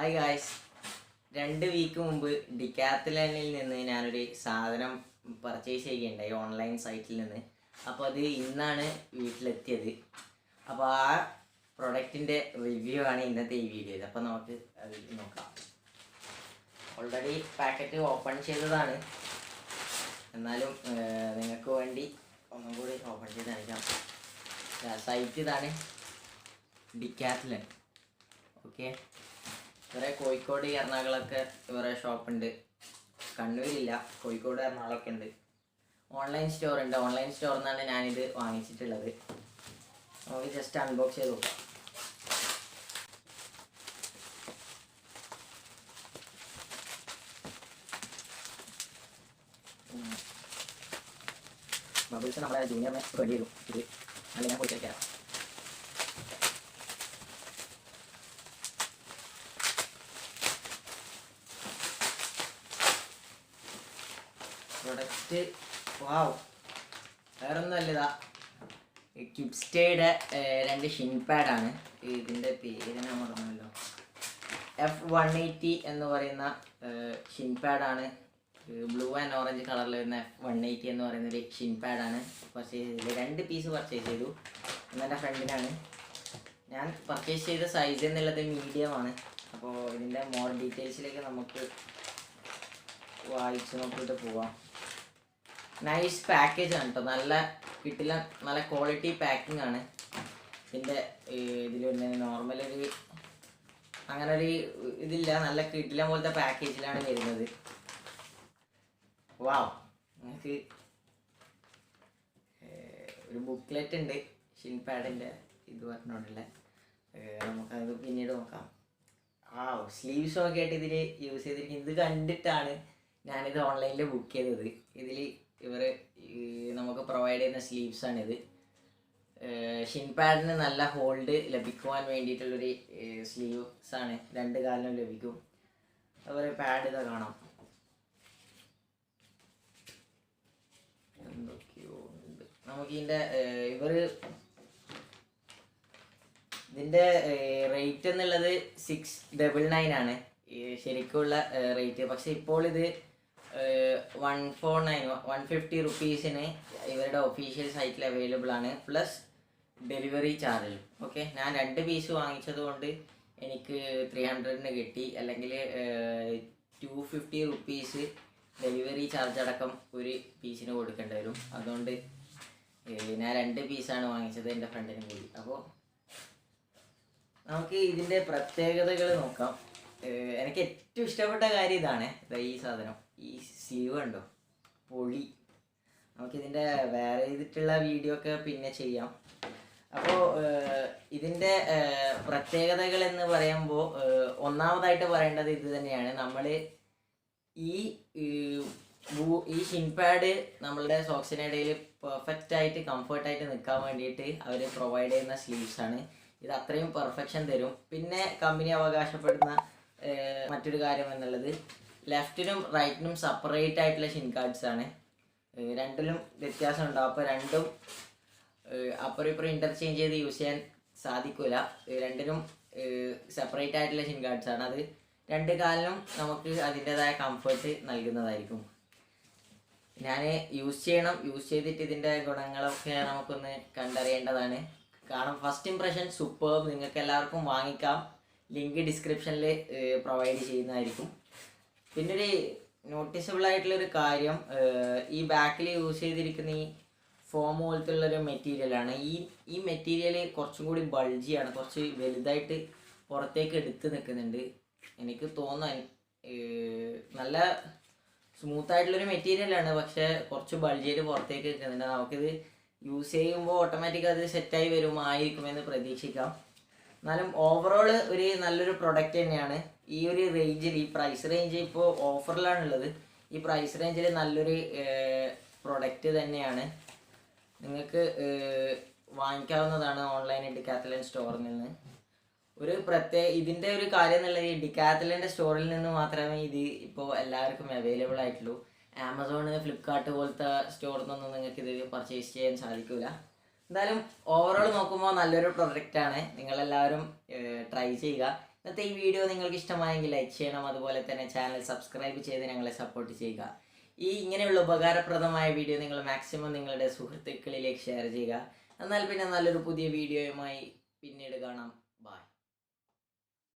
Hi guys രണ്ട് week മുമ്പ് ഡിക്കാത്തലനിൽ നിന്ന് ഞാനൊരു സാധനം പർച്ചേസ് ചെയ്യുകയുണ്ടായി ഓൺലൈൻ സൈറ്റിൽ നിന്ന്. അപ്പോൾ അത് ഇന്നാണ് വീട്ടിലെത്തിയത്. അപ്പോൾ ആ പ്രൊഡക്റ്റിന്റെ റിവ്യൂ ആണ് ഇന്നത്തെ ഈ വീഡിയോയിൽ അപ്പോൾ നമുക്ക് അത് നോക്കാം. ഓൾറെഡി പാക്കറ്റ് ഓപ്പൺ ചെയ്തതാണ്. എന്നാലും നിങ്ങൾക്ക് വേണ്ടി ഒന്നും കൂടി ഓപ്പൺ ചെയ്ത് കാണിക്കാം. സൈറ്റ് ഇതാണ് ഡിക്കാത്തലൻ ഓക്കെ ഇവരെ കോഴിക്കോട് എറണാകുളമൊക്കെ ഇവരെ ഷോപ്പുണ്ട്. കണ്ണൂരില്ല കോഴിക്കോട് എറണാകുളമൊക്കെ ഉണ്ട്. ഓൺലൈൻ സ്റ്റോർ ഉണ്ട്. ഓൺലൈൻ സ്റ്റോറിൽ നിന്നാണ് ഞാനിത് വാങ്ങിച്ചിട്ടുള്ളത്. നമുക്ക് ജസ്റ്റ് അൺബോക്സ് ചെയ്ത് നോക്കാം. ബബിൾസ് നമ്മുടെ ജൂനിയറിനെ വരും. ഇത് നല്ല ഞാൻ പോയി കഴിക്കാം പ്രൊഡക്റ്റ്. വാവ് വേറൊന്നുമല്ല ഇതാ ക്യൂബ്സ്റ്റേയുടെ രണ്ട് ഷിൻ പാഡാണ്. ഇതിന്റെ പേര് ഞാൻ മറന്നല്ലോ എഫ് വൺ എയ്റ്റി എന്ന് പറയുന്ന ഷിൻ പാഡാണ്. ബ്ലൂ ആൻഡ് ഓറഞ്ച് കളറിൽ വരുന്ന വൺ എയ്റ്റി എന്ന് പറയുന്ന ഒരു ഷിൻ പാഡാണ് പർച്ചേസ് ചെയ്തത്. രണ്ട് പീസ് പർച്ചേസ് ചെയ്തു. എന്നെ ഫ്രണ്ടിനാണ്. ഞാൻ പർച്ചേസ് ചെയ്ത സൈസ് എന്നുള്ളത് മീഡിയം ആണ്. അപ്പോൾ ഇതിന്റെ മോർ ഡീറ്റെയിൽസിലേക്ക് നമുക്ക് വായിച്ച് നോക്കിയിട്ട് പോവാം. നൈസ് പാക്കേജ് ആണ് കേട്ടോ നല്ല കിട്ടില്ല നല്ല ക്വാളിറ്റി പാക്കിംഗ് ആണ്. ഇതിന്റെ ഇതിൽ വരുന്നത് നോർമൽ ഒരു അങ്ങനെ ഒരു ഇതില്ല നല്ല കിട്ടില്ല പോലത്തെ പാക്കേജിലാണ് വരുന്നത്. വാവ് നിങ്ങൾക്ക് ഒരു ബുക്ക്ലെറ്റ് ഉണ്ട് ഷിൻ പാഡിന്റെ ഇത് പറഞ്ഞോണ്ടല്ലേ. നമുക്കത് പിന്നീട് നോക്കാം. ആ സ്ലീവ്സ് ഒക്കെ ആയിട്ട് ഇതിൽ യൂസ് ചെയ്തിരിക്കുന്നത് ഇത് കണ്ടിട്ടാണ് ഞാനിത് ഓൺലൈനിൽ ബുക്ക് ചെയ്തത്. ഇതിൽ ഇവർ നമുക്ക് പ്രൊവൈഡ് ചെയ്യുന്ന സ്ലീവ്സാണിത് ഷിൻ പാഡിന് നല്ല ഹോൾഡ് ലഭിക്കുവാൻ വേണ്ടിയിട്ടുള്ളൊരു സ്ലീവ്സ് ആണ്. രണ്ട് കാലിനും ലഭിക്കും. അതുപോലെ പാഡ് ഇതാ കാണാം. എന്തൊക്കെയോ നമുക്ക് ഇതിന്റെ ഇവർ ഇതിന്റെ റേറ്റ് എന്നുള്ളത് സിക്സ് ഡബിൾ നയൻ ആണ്. ശരിക്കുള്ള റേറ്റ് പക്ഷെ ഇപ്പോൾ ഇത് one four nine one fifty റുപ്പീസിന് ഇവരുടെ ഒഫീഷ്യൽ സൈറ്റിൽ അവൈലബിൾ ആണ്. പ്ലസ് ഡെലിവറി ചാർജ് ഓക്കെ ഞാൻ രണ്ട് പീസ് വാങ്ങിച്ചത് കൊണ്ട് എനിക്ക് ത്രീ ഹൺഡ്രഡിന് കിട്ടി. അല്ലെങ്കിൽ two fifty rupees delivery charge അടക്കം ഒരു പീസിന് കൊടുക്കേണ്ടി വരും. അതുകൊണ്ട് ഞാൻ രണ്ട് പീസാണ് വാങ്ങിച്ചത് എന്റെ ഫ്രണ്ടിനും കൂടി. അപ്പോൾ നമുക്ക് ഇതിന്റെ പ്രത്യേകതകൾ നോക്കാം. എനിക്ക് ഏറ്റവും ഇഷ്ടപ്പെട്ട കാര്യം ഇതാണ് ഈ സാധനം. ഈ സ്ലീവ് കണ്ടോ? പൊളി. നമുക്കിതിന്റെ വേറെ ചെയ്തിട്ടുള്ള വീഡിയോ ഒക്കെ പിന്നെ ചെയ്യാം. അപ്പോൾ ഇതിന്റെ പ്രത്യേകതകൾ എന്ന് പറയുമ്പോൾ ഒന്നാമതായിട്ട് പറയേണ്ടത് ഇത് തന്നെയാണ്. നമ്മൾ ഈ ഈ ഷിൻ പാഡ് നമ്മളുടെ സോക്സിനിടയിൽ പെർഫെക്റ്റ് ആയിട്ട് കംഫർട്ട് ആയിട്ട് നിൽക്കാൻ വേണ്ടിയിട്ട് അവർ പ്രൊവൈഡ് ചെയ്യുന്ന സ്ലീവ്സ് ആണ്. ഇത് അത്രയും പെർഫെക്ഷൻ തരും. പിന്നെ കമ്പനി അവകാശപ്പെടുന്ന മറ്റൊരു കാര്യം എന്നുള്ളത് ലെഫ്റ്റിനും റൈറ്റിനും സെപ്പറേറ്റ് ആയിട്ടുള്ള ഷിൻ കാർഡ്സ് ആണ്. രണ്ടിലും വ്യത്യാസം ഉണ്ടാവും അപ്പോൾ രണ്ടും അപ്പുറം ഇപ്പുറം ഇന്റർചേഞ്ച് ചെയ്ത് യൂസ് ചെയ്യാൻ സാധിക്കില്ല രണ്ടിനും സെപ്പറേറ്റ് ആയിട്ടുള്ള ഷിൻ കാർഡ്സ് ആണ്. അത് രണ്ട് കാലിനും നമുക്ക് അതിന്റെതായ കംഫർട്ട് നൽകുന്നതായിരിക്കും. ഞാൻ യൂസ് ചെയ്യണം. യൂസ് ചെയ്തിട്ട് ഇതിന്റെ ഗുണങ്ങളൊക്കെ നമുക്കൊന്ന് കണ്ടറിയേണ്ടതാണ്. കാരണം ഫസ്റ്റ് ഇംപ്രഷൻ സൂപ്പർ നിങ്ങൾക്ക് എല്ലാവർക്കും വാങ്ങിക്കാം ലിങ്ക് ഡിസ്ക്രിപ്ഷനിൽ പ്രൊവൈഡ് ചെയ്യുന്നതായിരിക്കും. പിന്നെ ഒരു നോട്ടീസബിൾ ആയിട്ടുള്ള ഒരു കാര്യം ഈ ബാക്കിൽ യൂസ് ചെയ്തിരിക്കുന്ന ഈ ഫോം പോലത്തെ ഉള്ളൊരു മെറ്റീരിയലാണ് ഈ ഈ മെറ്റീരിയൽ കുറച്ചും കൂടി ബൾജിയാണ് കുറച്ച് വലുതായിട്ട് പുറത്തേക്ക് എടുത്ത് നിൽക്കുന്നുണ്ട് എനിക്ക് തോന്നാൻ നല്ല സ്മൂത്ത് ആയിട്ടുള്ളൊരു മെറ്റീരിയലാണ് പക്ഷേ കുറച്ച് ബൾജിയായിട്ട് പുറത്തേക്ക് നിൽക്കുന്നുണ്ട് നമുക്കിത് യൂസ് ചെയ്യുമ്പോൾ ഓട്ടോമാറ്റിക് അത് സെറ്റായി വരുമായിരിക്കുമെന്ന് പ്രതീക്ഷിക്കാം. എന്നാലും ഓവറോൾ ഒരു നല്ലൊരു പ്രൊഡക്റ്റ് തന്നെയാണ്. ഈ ഒരു റേഞ്ചിൽ ഈ പ്രൈസ് റേഞ്ച് ഇപ്പോൾ ഓഫറിലാണുള്ളത് ഈ പ്രൈസ് റേഞ്ചിൽ നല്ലൊരു പ്രൊഡക്റ്റ് തന്നെയാണ്. നിങ്ങൾക്ക് വാങ്ങിക്കാവുന്നതാണ് ഓൺലൈൻ ഡിക്കാത്തലൻ സ്റ്റോറിൽ നിന്ന്. ഒരു പ്രത്യേക ഇതിന്റെ ഒരു കാര്യം എന്നുള്ളത് ഈ ഡിക്കാത്തലിന്റെ സ്റ്റോറിൽ നിന്ന് മാത്രമേ ഇത് ഇപ്പോൾ എല്ലാവർക്കും അവൈലബിൾ ആയിട്ടുള്ളൂ. ആമസോണ് ഫ്ലിപ്കാർട്ട് പോലത്തെ സ്റ്റോറിൽ നിന്നൊന്നും നിങ്ങൾക്ക് ഇത് പർച്ചേസ് ചെയ്യാൻ സാധിക്കില്ല എന്തായാലും ഓവറോൾ നോക്കുമ്പോൾ നല്ലൊരു പ്രൊഡക്റ്റാണ് നിങ്ങളെല്ലാവരും ട്രൈ ചെയ്യുക. ഇന്നത്തെ ഈ വീഡിയോ നിങ്ങൾക്ക് ഇഷ്ടമായെങ്കിൽ ലൈക്ക് ചെയ്യണം. അതുപോലെ തന്നെ ചാനൽ സബ്സ്ക്രൈബ് ചെയ്ത് ഞങ്ങളെ സപ്പോർട്ട് ചെയ്യുക. ഈ ഇങ്ങനെയുള്ള ഉപകാരപ്രദമായ വീഡിയോ നിങ്ങൾ മാക്സിമം നിങ്ങളുടെ സുഹൃത്തുക്കളിലേക്ക് ഷെയർ ചെയ്യുക. എന്നാൽ പിന്നെ നല്ലൊരു പുതിയ വീഡിയോയുമായി പിന്നീട് കാണാം.